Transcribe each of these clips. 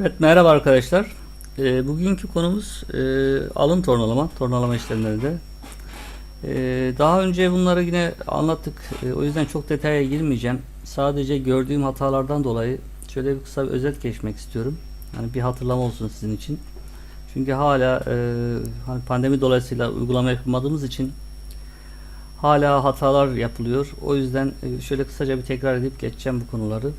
Evet merhaba arkadaşlar. Ee, bugünkü konumuz e, alın tornalama, tornalama işlemlerinde. Ee, daha önce bunları yine anlattık. Ee, o yüzden çok detaya girmeyeceğim. Sadece gördüğüm hatalardan dolayı şöyle bir kısa bir özet geçmek istiyorum. Yani bir hatırlama olsun sizin için. Çünkü hala e, hani pandemi dolayısıyla uygulama yapamadığımız için hala hatalar yapılıyor. O yüzden e, şöyle kısaca bir tekrar edip geçeceğim bu konuları.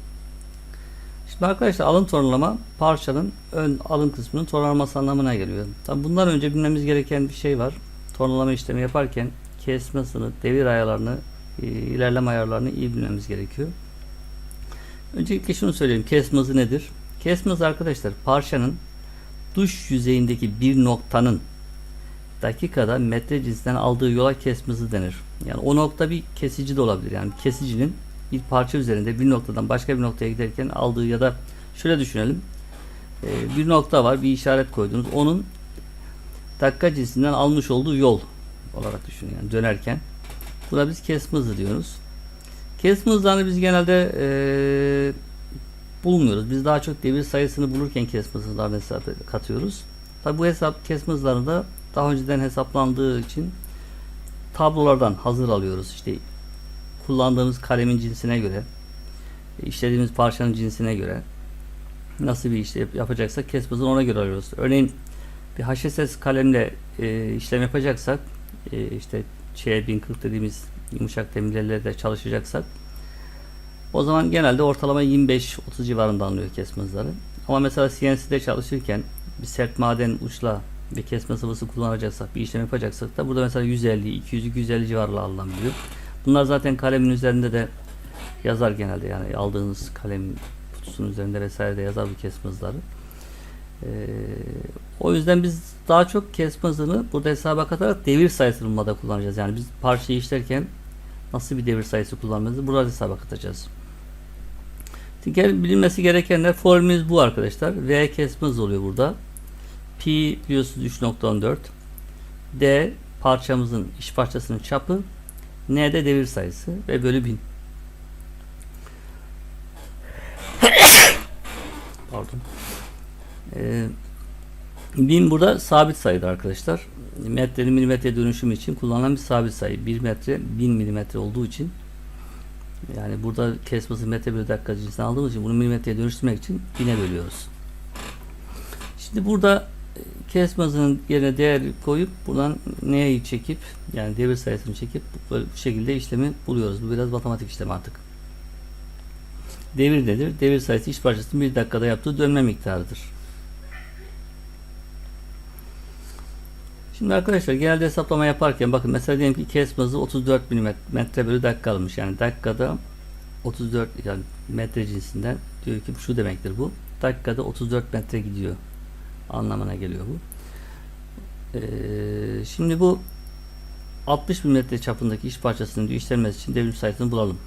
Şimdi arkadaşlar alın tornalama parçanın ön alın kısmının tornalaması anlamına geliyor. Tabi bundan önce bilmemiz gereken bir şey var. Tornalama işlemi yaparken kesme hızını, devir ayarlarını, e, ilerleme ayarlarını iyi bilmemiz gerekiyor. Öncelikle şunu söyleyeyim. Kesme hızı nedir? Kesme hızı arkadaşlar parçanın dış yüzeyindeki bir noktanın dakikada metre cinsinden aldığı yola kesme hızı denir. Yani o nokta bir kesici de olabilir. Yani kesicinin bir parça üzerinde bir noktadan başka bir noktaya giderken aldığı ya da şöyle düşünelim. Ee, bir nokta var, bir işaret koydunuz. Onun dakika cinsinden almış olduğu yol olarak düşünün yani dönerken. Buna biz kesme hızı diyoruz. Kesme hızlarını biz genelde ee, bulmuyoruz. Biz daha çok devir sayısını bulurken kesme hızlarını hesap katıyoruz. Tabi bu hesap kesme hızlarını da daha önceden hesaplandığı için tablolardan hazır alıyoruz. İşte kullandığımız kalemin cinsine göre, işlediğimiz parçanın cinsine göre nasıl bir işlem yapacaksak kesme hızını ona göre alıyoruz. Örneğin bir HSS kalemle e, işlem yapacaksak e, işte Ç1040 dediğimiz yumuşak demirlerle de çalışacaksak o zaman genelde ortalama 25-30 civarında alınıyor kesme hızları. Ama mesela CNC'de çalışırken bir sert maden uçla bir kesme sıvısı kullanacaksak, bir işlem yapacaksak da burada mesela 150, 200, 250 civarında alınabiliyor. Bunlar zaten kalemin üzerinde de yazar genelde yani aldığınız kalem kutusunun üzerinde vesaire de yazar bu kesme hızları. Ee, o yüzden biz daha çok kesme hızını burada hesaba katarak devir sayısını bulmada kullanacağız. Yani biz parçayı işlerken nasıl bir devir sayısı kullanmamızı burada hesaba katacağız. Bilinmesi gerekenler formülümüz bu arkadaşlar. V kesme hızı oluyor burada. Pi biliyorsunuz 3.14. D parçamızın iş parçasının çapı. N de devir sayısı ve bölü 1000. Pardon. Ee, 1000 burada sabit sayıdır arkadaşlar. Metrenin milimetre dönüşümü için kullanılan bir sabit sayı. 1 metre 1000 milimetre olduğu için yani burada kesmesi metre bölü dakika cinsini aldığımız için bunu milimetreye dönüştürmek için 1000'e bölüyoruz. Şimdi burada kesme hızının yerine değer koyup buradan neyi çekip yani devir sayısını çekip bu şekilde işlemi buluyoruz. Bu biraz matematik işlem artık. Devir nedir? Devir sayısı iş parçasının bir dakikada yaptığı dönme miktarıdır. Şimdi arkadaşlar genelde hesaplama yaparken bakın mesela diyelim ki kesme hızı 34 mm metre bölü dakika almış. Yani dakikada 34 yani metre cinsinden diyor ki şu demektir bu. Dakikada 34 metre gidiyor anlamına geliyor bu. Ee, şimdi bu 60 mm çapındaki iş parçasının işlenmesi için devrim sayısını bulalım.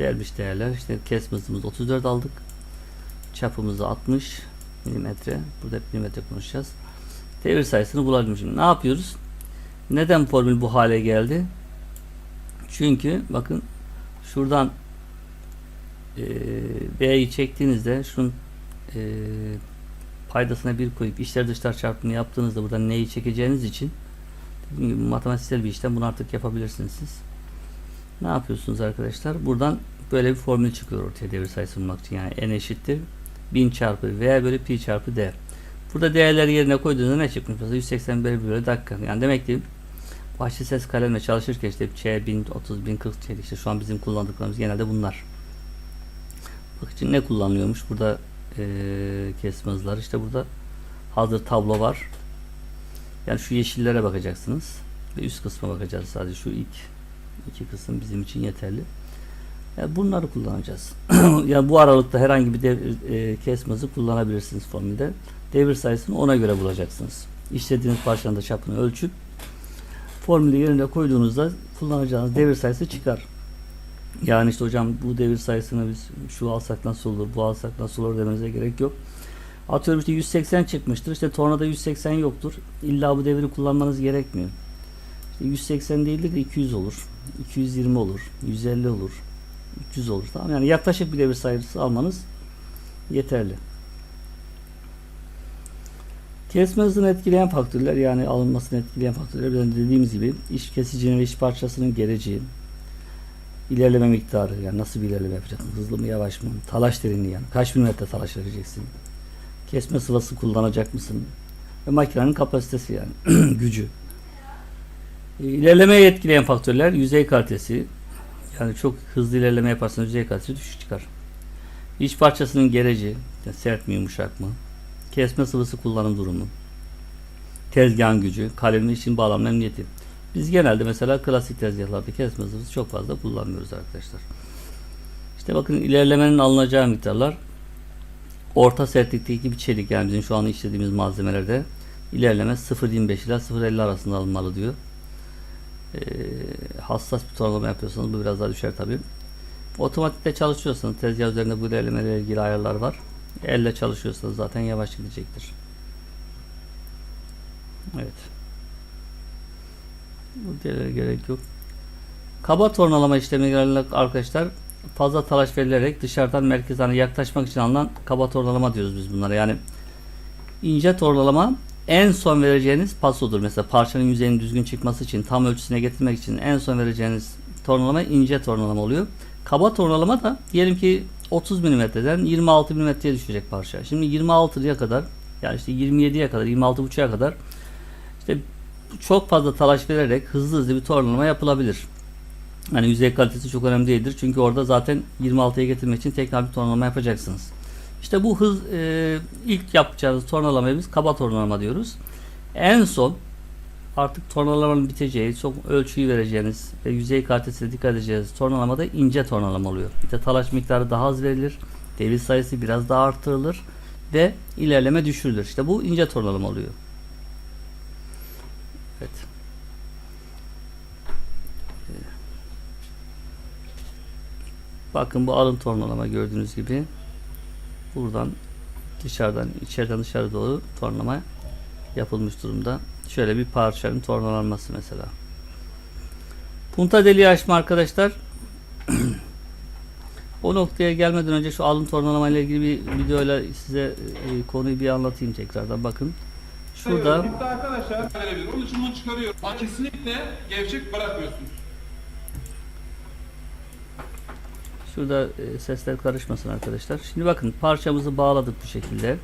Vermiş değerler işte kesme hızımız 34 aldık. Çapımızı 60 mm. Burada hep milimetre konuşacağız. Devir sayısını bulalım şimdi. Ne yapıyoruz? Neden formül bu hale geldi? Çünkü bakın şuradan e, B'yi çektiğinizde şunun e, paydasına bir koyup içler dışlar çarpımını yaptığınızda buradan neyi çekeceğiniz için matematiksel bir işlem bunu artık yapabilirsiniz siz. Ne yapıyorsunuz arkadaşlar? Buradan böyle bir formül çıkıyor ortaya devir sayısı bulmak için. Yani n eşittir 1000 çarpı v bölü pi çarpı d. Burada değerleri yerine koyduğunuzda ne çıkmış? Mesela 181 bölü dakika. Yani demek ki başlı ses kalemle çalışırken işte Ç 1000, 30 bin, 40 şey işte şu an bizim kullandıklarımız genelde bunlar. Bak için ne kullanılıyormuş? Burada e, kesme hızları. İşte burada hazır tablo var. Yani şu yeşillere bakacaksınız. Ve üst kısma bakacağız sadece. Şu ilk iki kısım bizim için yeterli. Yani bunları kullanacağız. yani bu aralıkta herhangi bir dev, e, kesme kullanabilirsiniz formülde. Devir sayısını ona göre bulacaksınız. İşlediğiniz parçanın da çapını ölçüp formülü yerine koyduğunuzda kullanacağınız devir sayısı çıkar. Yani işte hocam bu devir sayısını biz şu alsak nasıl olur, bu alsak nasıl olur demenize gerek yok. Atıyorum işte 180 çıkmıştır. İşte tornada 180 yoktur. İlla bu deviri kullanmanız gerekmiyor. İşte 180 değildir de 200 olur. 220 olur. 150 olur. 300 olur. Tamam yani yaklaşık bir devir sayısı almanız yeterli. Kesme hızını etkileyen faktörler yani alınmasını etkileyen faktörler dediğimiz gibi iş kesicinin ve iş parçasının geleceği, ilerleme miktarı yani nasıl bir ilerleme yapacaksın, hızlı mı yavaş mı, talaş derinliği yani. Kaç milimetre talaş vereceksin, kesme sıvası kullanacak mısın? Ve makinenin kapasitesi yani gücü. E, İlerlemeyi etkileyen faktörler yüzey kalitesi. Yani çok hızlı ilerleme yaparsan yüzey kalitesi düşük çıkar. İç parçasının geleceği yani sert mi yumuşak mı, kesme sıvısı kullanım durumu, tezgahın gücü, kalemli için bağlanma emniyeti. Biz genelde mesela klasik tezgahlarda kesme sıvısı çok fazla kullanmıyoruz arkadaşlar. İşte bakın ilerlemenin alınacağı miktarlar orta sertlikteki bir çelik yani bizim şu an işlediğimiz malzemelerde ilerleme 0.25 ile 0.50 arasında alınmalı diyor. Ee, hassas bir tornalama yapıyorsanız bu biraz daha düşer tabi. Otomatikte çalışıyorsanız tezgah üzerinde bu ilerlemelerle ilgili ayarlar var. Elle çalışıyorsanız zaten yavaş gidecektir. Evet. Bu diğerlere gerek yok. Kaba tornalama işlemi genelde arkadaşlar fazla talaş verilerek dışarıdan merkez hani yaklaşmak için alınan kaba tornalama diyoruz biz bunlara. Yani ince tornalama en son vereceğiniz pasodur. Mesela parçanın yüzeyinin düzgün çıkması için tam ölçüsüne getirmek için en son vereceğiniz tornalama ince tornalama oluyor. Kaba tornalama da diyelim ki 30 mm'den 26 mm'ye düşecek parça. Şimdi 26'ya kadar yani işte 27'ye kadar 26.5'a kadar işte çok fazla talaş vererek hızlı hızlı bir tornalama yapılabilir. Hani yüzey kalitesi çok önemli değildir. Çünkü orada zaten 26'ya getirmek için tekrar bir tornalama yapacaksınız. İşte bu hız e, ilk yapacağınız tornalamayı biz kaba tornalama diyoruz. En son artık tornalamanın biteceği, çok ölçüyü vereceğiniz ve yüzey kalitesine dikkat edeceğiniz tornalamada ince tornalama oluyor. İşte talaş miktarı daha az verilir. Devir sayısı biraz daha artırılır ve ilerleme düşürülür. İşte bu ince tornalama oluyor. Bakın bu alın tornalama gördüğünüz gibi buradan dışarıdan içeriden dışarı doğru tornalama yapılmış durumda. Şöyle bir parçanın tornalanması mesela. Punta deliği açma arkadaşlar. o noktaya gelmeden önce şu alın tornalama ile ilgili bir videoyla size e, konuyu bir anlatayım tekrardan bakın. Şurada arkadaşlar. Onun için bunu çıkarıyorum. Kesinlikle gevşek bırakmıyorsunuz. Şurada e, sesler karışmasın arkadaşlar. Şimdi bakın parçamızı bağladık bu şekilde.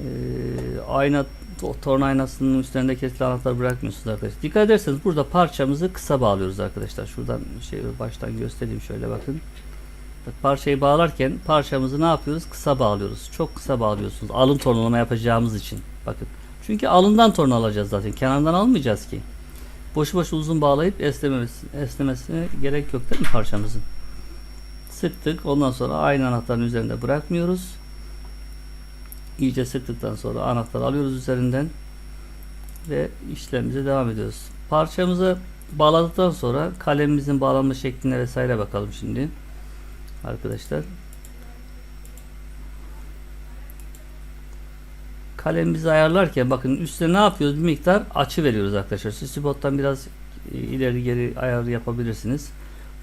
Ee, ayna to- torna aynasının üzerinde kesili anahtar bırakmıyorsunuz arkadaşlar. Dikkat ederseniz burada parçamızı kısa bağlıyoruz arkadaşlar. Şuradan şey baştan göstereyim şöyle bakın. Bak, Parçayı bağlarken parçamızı ne yapıyoruz? Kısa bağlıyoruz. Çok kısa bağlıyorsunuz. Alın tornalama yapacağımız için. Bakın. Çünkü alından torna alacağız zaten. Kenardan almayacağız ki. Boşu boşu uzun bağlayıp esnememesi, esnemesine gerek yok değil mi parçamızın? Sıktık. Ondan sonra aynı anahtarın üzerinde bırakmıyoruz. İyice sıktıktan sonra anahtarı alıyoruz üzerinden ve işlemimize devam ediyoruz. Parçamızı bağladıktan sonra kalemimizin bağlanma şekline vesaire bakalım şimdi. Arkadaşlar. Kalemimizi ayarlarken bakın üstüne ne yapıyoruz? Bir miktar açı veriyoruz arkadaşlar. Siz spottan biraz e, ileri geri ayar yapabilirsiniz.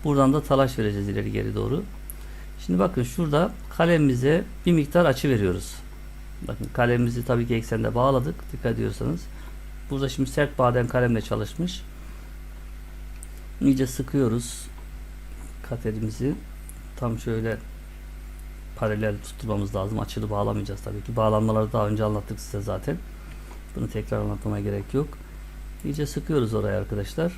Buradan da talaş vereceğiz ileri geri doğru. Şimdi bakın şurada kalemimize bir miktar açı veriyoruz. Bakın kalemimizi tabii ki eksende bağladık. Dikkat ediyorsanız. Burada şimdi sert badem kalemle çalışmış. İyice sıkıyoruz katerimizi. Tam şöyle paralel tutturmamız lazım. Açılı bağlamayacağız tabii ki. Bağlanmaları daha önce anlattık size zaten. Bunu tekrar anlatmama gerek yok. İyice sıkıyoruz oraya arkadaşlar.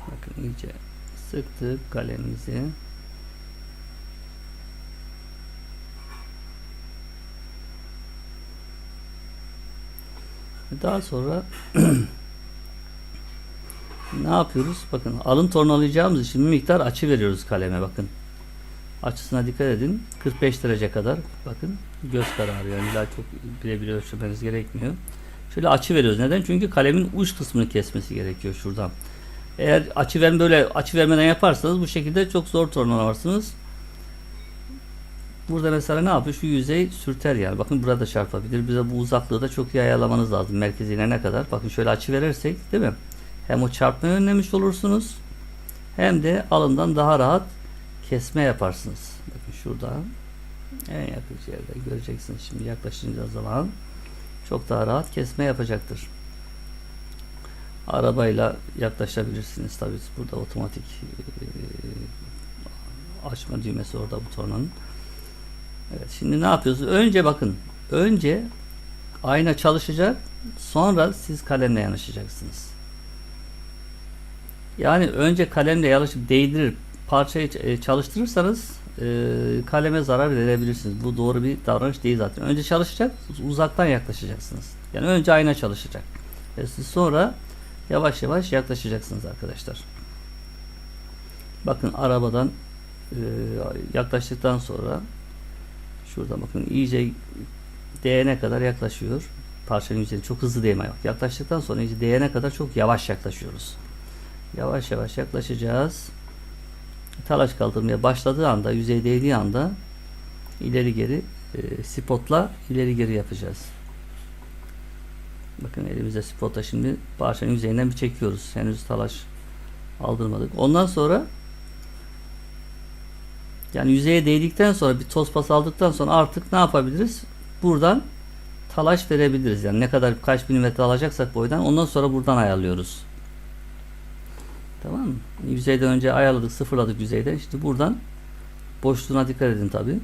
Bakın iyice sıktık kalemimizi. Daha sonra ne yapıyoruz? Bakın alın tornalayacağımız için bir miktar açı veriyoruz kaleme bakın. Açısına dikkat edin. 45 derece kadar bakın göz kararı yani illa çok bile ölçmeniz gerekmiyor. Şöyle açı veriyoruz. Neden? Çünkü kalemin uç kısmını kesmesi gerekiyor şuradan. Eğer açı verme böyle açı vermeden yaparsanız bu şekilde çok zor tornalarsınız. Burada mesela ne yapıyor? Şu yüzey sürter yani. Bakın burada çarpabilir. Bize bu uzaklığı da çok iyi ayarlamanız lazım. Merkezine ne kadar? Bakın şöyle açı verirsek değil mi? Hem o çarpmayı önlemiş olursunuz hem de alından daha rahat kesme yaparsınız. Bakın şurada en yakın yerde göreceksiniz şimdi yaklaşınca zaman çok daha rahat kesme yapacaktır. Arabayla yaklaşabilirsiniz tabii burada otomatik açma düğmesi orada bu tornanın. Evet şimdi ne yapıyorsunuz? Önce bakın önce ayna çalışacak sonra siz kalemle yanaşacaksınız. Yani önce kalemle yanaşıp değdirip parçayı e, çalıştırırsanız e, kaleme zarar verebilirsiniz. Bu doğru bir davranış değil zaten. Önce çalışacak, uzaktan yaklaşacaksınız. Yani önce ayna çalışacak. Ve siz sonra yavaş yavaş yaklaşacaksınız arkadaşlar. Bakın arabadan e, yaklaştıktan sonra şurada bakın iyice değene kadar yaklaşıyor. Parçanın üzerine çok hızlı değme yok. Yaklaştıktan sonra iyice değene kadar çok yavaş yaklaşıyoruz. Yavaş yavaş yaklaşacağız. Talaş kaldırmaya başladığı anda, yüzey değdiği anda ileri geri e, spotla ileri geri yapacağız. Bakın elimizde spotla şimdi parçanın yüzeyinden bir çekiyoruz. Henüz talaş aldırmadık. Ondan sonra yani yüzeye değdikten sonra bir toz pas aldıktan sonra artık ne yapabiliriz? Buradan talaş verebiliriz. Yani ne kadar kaç milimetre alacaksak boydan ondan sonra buradan ayarlıyoruz. Tamam mı? Yüzeyden önce ayarladık, sıfırladık yüzeyden. İşte buradan boşluğuna dikkat edin tabi.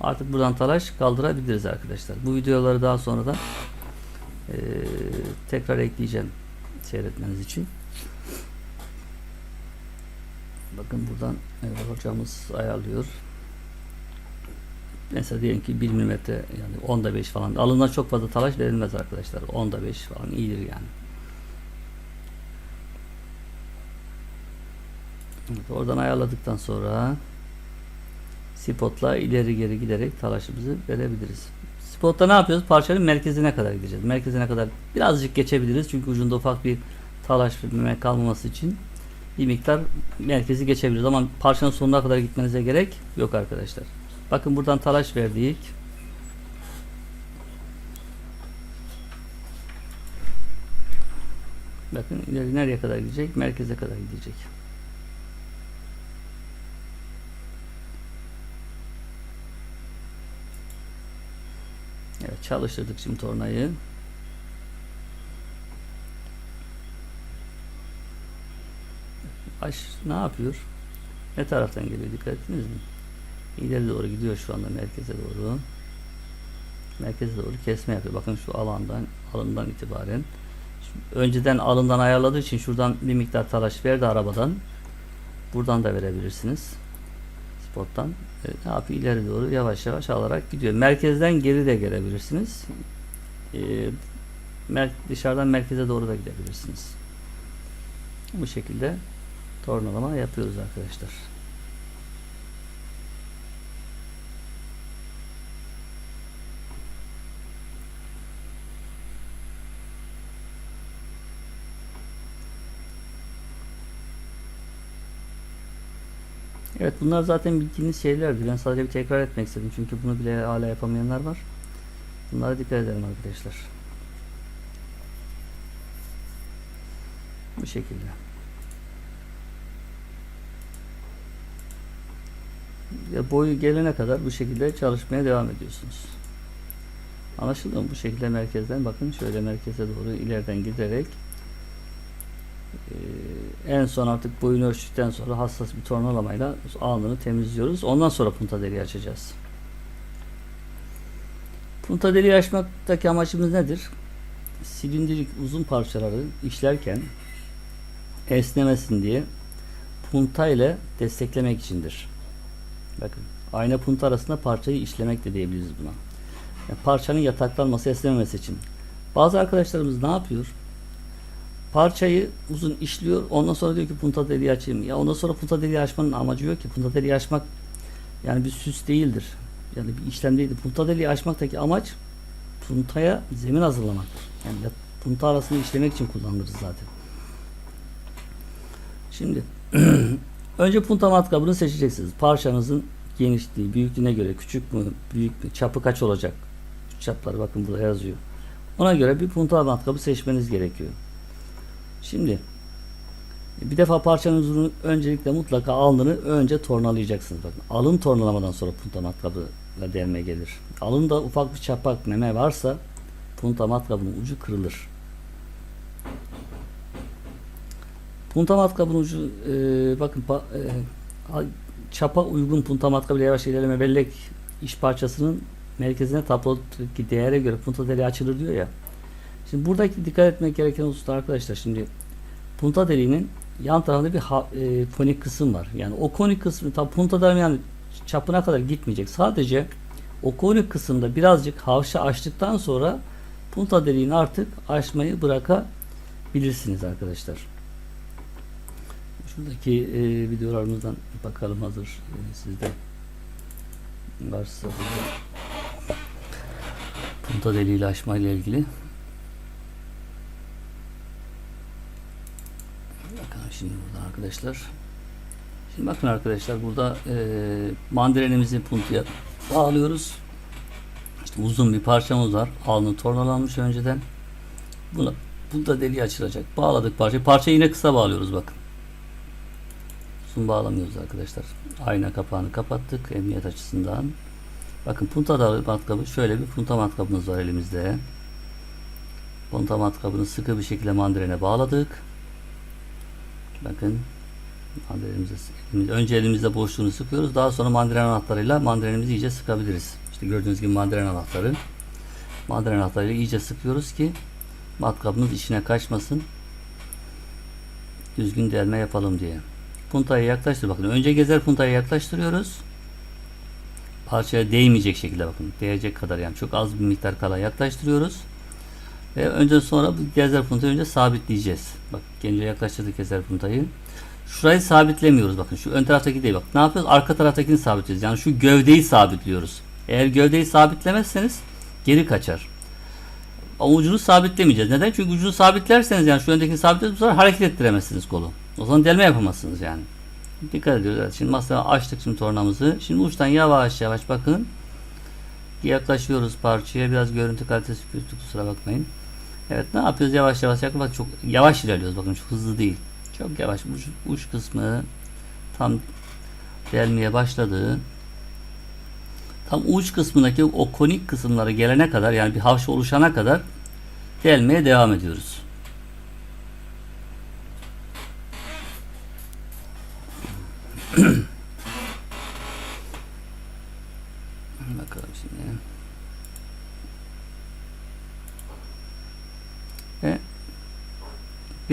Artık buradan talaş kaldırabiliriz arkadaşlar. Bu videoları daha sonra da eee, tekrar ekleyeceğim seyretmeniz için. Bakın buradan evet, hocamız ayarlıyor. Mesela diyelim ki 1 mm yani 10'da 5 falan. Alından çok fazla talaş verilmez arkadaşlar. 10'da 5 falan iyidir yani. Evet, oradan ayarladıktan sonra spotla ileri geri giderek talaşımızı verebiliriz. Spotta ne yapıyoruz? Parçanın merkezine kadar gideceğiz. Merkezine kadar birazcık geçebiliriz. Çünkü ucunda ufak bir talaş kalmaması için bir miktar merkezi geçebiliriz. Ama parçanın sonuna kadar gitmenize gerek yok arkadaşlar. Bakın buradan talaş verdik. Bakın ileri nereye kadar gidecek? Merkeze kadar gidecek. Çalıştırdık şimdi tornayı. Aş ne yapıyor? Ne taraftan geliyor dikkat ettiniz mi? İleri doğru gidiyor şu anda merkeze doğru. Merkeze doğru kesme yapıyor. Bakın şu alandan alından itibaren. Önceden alından ayarladığı için şuradan bir miktar talaş verdi arabadan. Buradan da verebilirsiniz. Spottan. Evet, ne yapıyor? İleri doğru yavaş yavaş alarak gidiyor. Merkezden geri de gelebilirsiniz. Mer- dışarıdan merkeze doğru da gidebilirsiniz. Bu şekilde tornalama yapıyoruz arkadaşlar. Evet bunlar zaten bildiğiniz şeylerdi. Ben sadece bir tekrar etmek istedim. Çünkü bunu bile hala yapamayanlar var. Bunlara dikkat edelim arkadaşlar. Bu şekilde. Ya boyu gelene kadar bu şekilde çalışmaya devam ediyorsunuz. Anlaşıldı mı? Bu şekilde merkezden bakın şöyle merkeze doğru ileriden giderek en son artık boyunu ölçtükten sonra hassas bir tornalamayla alnını temizliyoruz. Ondan sonra punta deliği açacağız. Punta deliği açmaktaki amacımız nedir? Silindirik uzun parçaları işlerken esnemesin diye punta ile desteklemek içindir. Bakın ayna punta arasında parçayı işlemek de diyebiliriz buna. Yani parçanın yataklanması, esnememesi için. Bazı arkadaşlarımız ne yapıyor? Parçayı uzun işliyor. Ondan sonra diyor ki punta deliği açayım. Ya ondan sonra punta deliği açmanın amacı yok ki. Punta deliği açmak yani bir süs değildir. Yani bir işlem değildir. Punta deliği açmaktaki amaç puntaya zemin hazırlamaktır. Yani ya- punta arasını işlemek için kullanılır zaten. Şimdi önce punta matkabını seçeceksiniz. Parçanızın genişliği, büyüklüğüne göre küçük mü, büyük mü, çapı kaç olacak? Çapları bakın burada yazıyor. Ona göre bir punta matkabı seçmeniz gerekiyor. Şimdi Bir defa parçanızın öncelikle mutlaka alnını önce tornalayacaksınız. Bakın alın tornalamadan sonra punta matkabıyla delme gelir. Alında ufak bir çapak meme varsa punta matkabının ucu kırılır. Punta matkabının ucu e, bakın pa- e, çapa uygun punta matkabıyla yavaş ilerleme bellek iş parçasının merkezine tablodaki değere göre punta deliği açılır diyor ya. Şimdi buradaki dikkat etmek gereken husus arkadaşlar şimdi punta deliğinin yan tarafında bir ha- e, konik kısım var. Yani o konik kısmı tam puntadan yani çapına kadar gitmeyecek. Sadece o konik kısımda birazcık havşa açtıktan sonra punta deliğini artık açmayı bırakabilirsiniz arkadaşlar. Şuradaki e, videolarımızdan bakalım hazır e, sizde varsa burada punta deliğiyle açma ile ilgili. Bakın şimdi burada arkadaşlar. Şimdi bakın arkadaşlar burada e, mandalinimizi puntuya bağlıyoruz. İşte uzun bir parçamız var. Alnı tornalanmış önceden. Buna bunda deliği açılacak. Bağladık parçayı. Parçayı yine kısa bağlıyoruz bakın. Uzun bağlamıyoruz arkadaşlar. Ayna kapağını kapattık emniyet açısından. Bakın punta da matkabı şöyle bir punta matkabımız var elimizde. Punta matkabını sıkı bir şekilde mandaline bağladık. Bakın mandalinimizi elimiz- önce elimizde boşluğunu sıkıyoruz. Daha sonra mandalin anahtarıyla mandalinimizi iyice sıkabiliriz. İşte gördüğünüz gibi mandalin anahtarı. Mandalin anahtarıyla iyice sıkıyoruz ki matkabımız içine kaçmasın. Düzgün delme yapalım diye. Puntayı yaklaştır bakın. Önce gezer puntayı yaklaştırıyoruz. Parçaya değmeyecek şekilde bakın. Değecek kadar yani çok az bir miktar kala yaklaştırıyoruz. Ve önce sonra bu gezer puntayı önce sabitleyeceğiz. Bak gence yaklaştırdık gezer puntayı. Şurayı sabitlemiyoruz bakın. Şu ön taraftaki değil bak. Ne yapıyoruz? Arka taraftakini sabitliyoruz. Yani şu gövdeyi sabitliyoruz. Eğer gövdeyi sabitlemezseniz geri kaçar. Ama ucunu sabitlemeyeceğiz. Neden? Çünkü ucunu sabitlerseniz yani şu öndekini sabitliyorsunuz sonra hareket ettiremezsiniz kolu. O zaman delme yapamazsınız yani. Dikkat ediyoruz. Evet, şimdi masaya açtık şimdi tornamızı. Şimdi uçtan yavaş yavaş bakın. Yaklaşıyoruz parçaya. Biraz görüntü kalitesi kötü kusura bakmayın. Evet ne yapıyoruz? Yavaş yavaş yakın. Bak çok yavaş ilerliyoruz. Bakın çok hızlı değil. Çok yavaş. Uç, uç kısmı tam delmeye başladı. Tam uç kısmındaki o konik kısımlara gelene kadar yani bir havşa oluşana kadar delmeye devam ediyoruz. Bakalım şimdi. Ve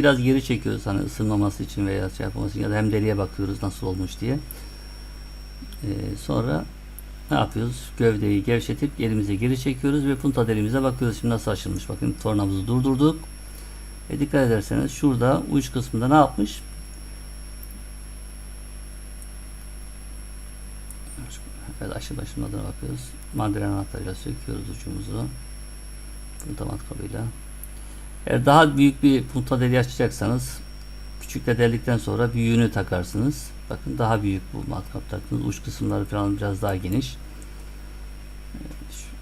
biraz geri çekiyoruz hani ısınmaması için veya şey yapmaması için ya da hem deliye bakıyoruz nasıl olmuş diye. Ee, sonra ne yapıyoruz? Gövdeyi gevşetip elimize geri çekiyoruz ve punta deliğimize bakıyoruz. Şimdi nasıl açılmış? Bakın tornamızı durdurduk. E dikkat ederseniz şurada uç kısmında ne yapmış? Evet aşı başına bakıyoruz. Mandalina anahtarıyla söküyoruz ucumuzu. Punta matkabıyla. Eğer daha büyük bir punta deliği açacaksanız küçükle deldikten sonra büyüğünü takarsınız. Bakın daha büyük bu matkap taktınız. Uç kısımları falan biraz daha geniş. Şu-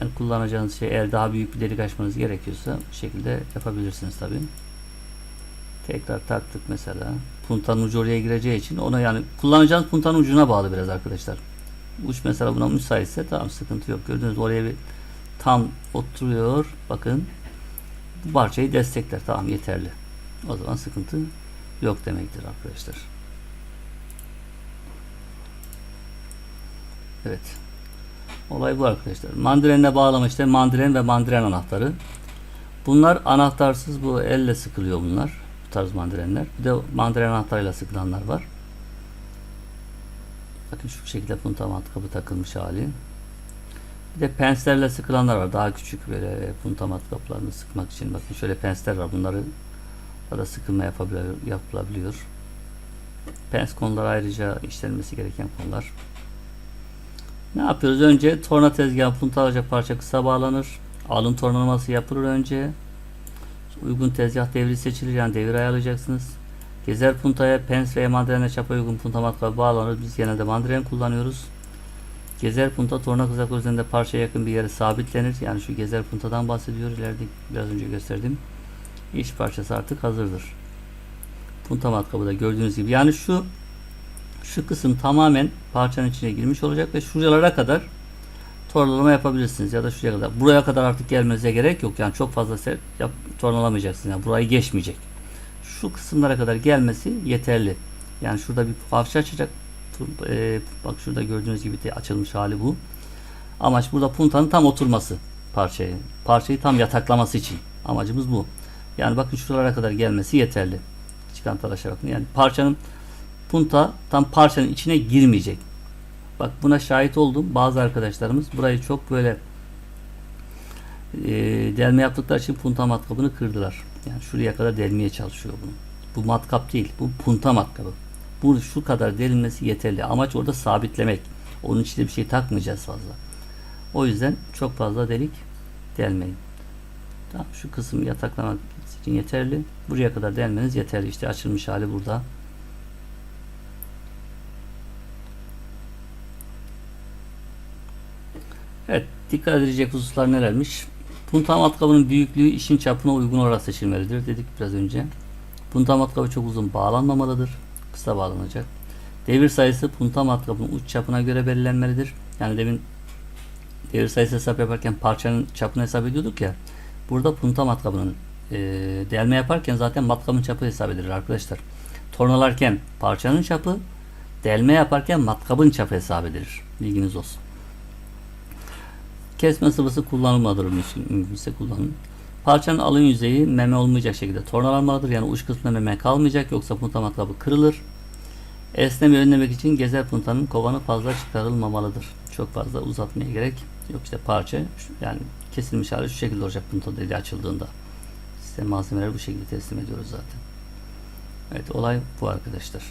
Yani kullanacağınız şey eğer daha büyük bir delik açmanız gerekiyorsa bu şekilde yapabilirsiniz tabi. Tekrar taktık mesela. Puntanın ucu oraya gireceği için ona yani kullanacağınız puntanın ucuna bağlı biraz arkadaşlar. Uç mesela buna müsaitse tamam sıkıntı yok. Gördüğünüz oraya bir tam oturuyor. Bakın bu parçayı destekler. Tamam yeterli. O zaman sıkıntı yok demektir arkadaşlar. Evet. Olay bu arkadaşlar. Mandirenle bağlama işte mandiren ve mandiren anahtarı. Bunlar anahtarsız bu elle sıkılıyor bunlar. Bu tarz mandirenler. Bir de mandiren anahtarıyla sıkılanlar var. Bakın şu şekilde punta matkabı takılmış hali. Bir de penslerle sıkılanlar var. Daha küçük böyle punta matkaplarını sıkmak için. Bakın şöyle pensler var. Bunları da sıkılma yapılabiliyor. Pens konular ayrıca işlenmesi gereken konular. Ne yapıyoruz? Önce torna tezgahı punta parça kısa bağlanır. Alın tornalaması yapılır önce. Uygun tezgah devri seçilir. Yani devir ayarlayacaksınız. Gezer puntaya pens veya mandalina çapa uygun punta matkabı bağlanır. Biz genelde mandalina kullanıyoruz. Gezer punta torna kızakları üzerinde parçaya yakın bir yere sabitlenir. Yani şu gezer puntadan bahsediyor. İleride biraz önce gösterdim. İş parçası artık hazırdır. Punta matkabı da gördüğünüz gibi. Yani şu şu kısım tamamen parçanın içine girmiş olacak ve şuralara kadar tornalama yapabilirsiniz ya da şuraya kadar. Buraya kadar artık gelmenize gerek yok. Yani çok fazla ser yap, tornalamayacaksınız. Yani burayı geçmeyecek. Şu kısımlara kadar gelmesi yeterli. Yani şurada bir parça açacak. E, bak şurada gördüğünüz gibi de açılmış hali bu. Amaç burada puntanın tam oturması parçayı. Parçayı tam yataklaması için. Amacımız bu. Yani bakın şuralara kadar gelmesi yeterli. Çıkan talaşa bakın. Yani parçanın punta tam parçanın içine girmeyecek. Bak buna şahit oldum. Bazı arkadaşlarımız burayı çok böyle e, delme yaptıkları için punta matkabını kırdılar. Yani şuraya kadar delmeye çalışıyor bunu. Bu matkap değil. Bu punta matkabı. Bu şu kadar delinmesi yeterli. Amaç orada sabitlemek. Onun içinde bir şey takmayacağız fazla. O yüzden çok fazla delik delmeyin. Tamam, şu kısım yataklamak için yeterli. Buraya kadar delmeniz yeterli. İşte açılmış hali burada. Evet, dikkat edilecek hususlar nelermiş? Punta matkabının büyüklüğü işin çapına uygun olarak seçilmelidir dedik biraz önce. Punta matkabı çok uzun bağlanmamalıdır. Kısa bağlanacak. Devir sayısı punta matkabının uç çapına göre belirlenmelidir. Yani demin devir sayısı hesap yaparken parçanın çapını hesap ediyorduk ya. Burada punta matkabının e, delme yaparken zaten matkabın çapı hesap edilir arkadaşlar. Tornalarken parçanın çapı, delme yaparken matkabın çapı hesap edilir. Bilginiz olsun. Kesme sıvısı kullanılmalıdır mümkün- mümkünse kullanın. Parçanın alın yüzeyi meme olmayacak şekilde tornalanmalıdır. Yani uç kısmında meme kalmayacak yoksa punta matkabı kırılır. Esneme önlemek için gezer puntanın kovanı fazla çıkarılmamalıdır. Çok fazla uzatmaya gerek yok. işte parça yani kesilmiş hali şu şekilde olacak punta deliği açıldığında. Size malzemeleri bu şekilde teslim ediyoruz zaten. Evet olay bu arkadaşlar.